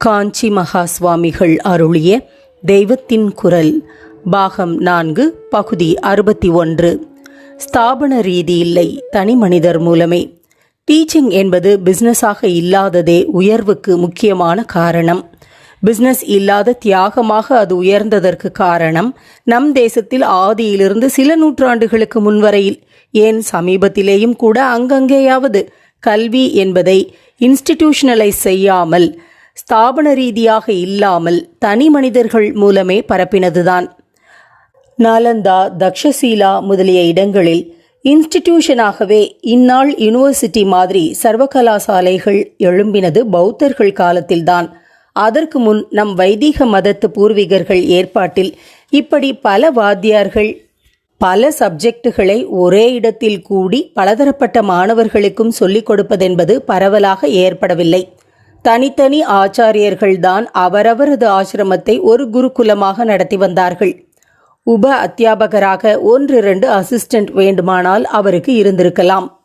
காஞ்சி மகா சுவாமிகள் அருளிய தெய்வத்தின் குரல் பாகம் நான்கு பகுதி அறுபத்தி ஒன்று. ஸ்தாபன ரீதி இல்லை தனி மனிதர் மூலமே. டீச்சிங் என்பது பிஸ்னஸாக இல்லாததே உயர்வுக்கு முக்கியமான காரணம். பிஸ்னஸ் இல்லாத தியாகமாக அது உயர்ந்ததற்கு காரணம் நம் தேசத்தில் ஆதியிலிருந்து சில நூற்றாண்டுகளுக்கு முன்வரையில். ஏன் சமீபத்திலேயும் கூட அங்கங்கேயாவது கல்வி என்பதை இன்ஸ்டிடியூஷனலைஸ் செய்யாமல் ஸ்தாபன ரீதியாக இல்லாமல் தனி மனிதர்கள் மூலமே பரப்பினதுதான். நாலந்தா தக்ஷசீலா முதலிய இடங்களில் இன்ஸ்டிடியூஷனாகவே இந்நாள் யூனிவர்சிட்டி மாதிரி சர்வகலாசாலைகள் எழும்பினது பௌத்தர்கள் காலத்தில்தான். அதற்கு முன் நம் வைதிக மதத்து பூர்வீகர்கள் ஏற்பாட்டில் இப்படி பல வாத்தியார்கள் பல சப்ஜெக்டுகளை ஒரே இடத்தில் கூடி பலதரப்பட்ட மாணவர்களுக்கும் சொல்லிக் கொடுப்பதென்பது பரவலாக ஏற்படவில்லை. தனித்தனி ஆச்சாரியர்கள்தான் அவரவரது ஆசிரமத்தை ஒரு குருகுலமாக நடத்தி வந்தார்கள். உப அத்தியாபகராக ஒன்றிரண்டு அசிஸ்டன்ட் வேண்டுமானால் அவருக்கு இருந்திருக்கலாம்.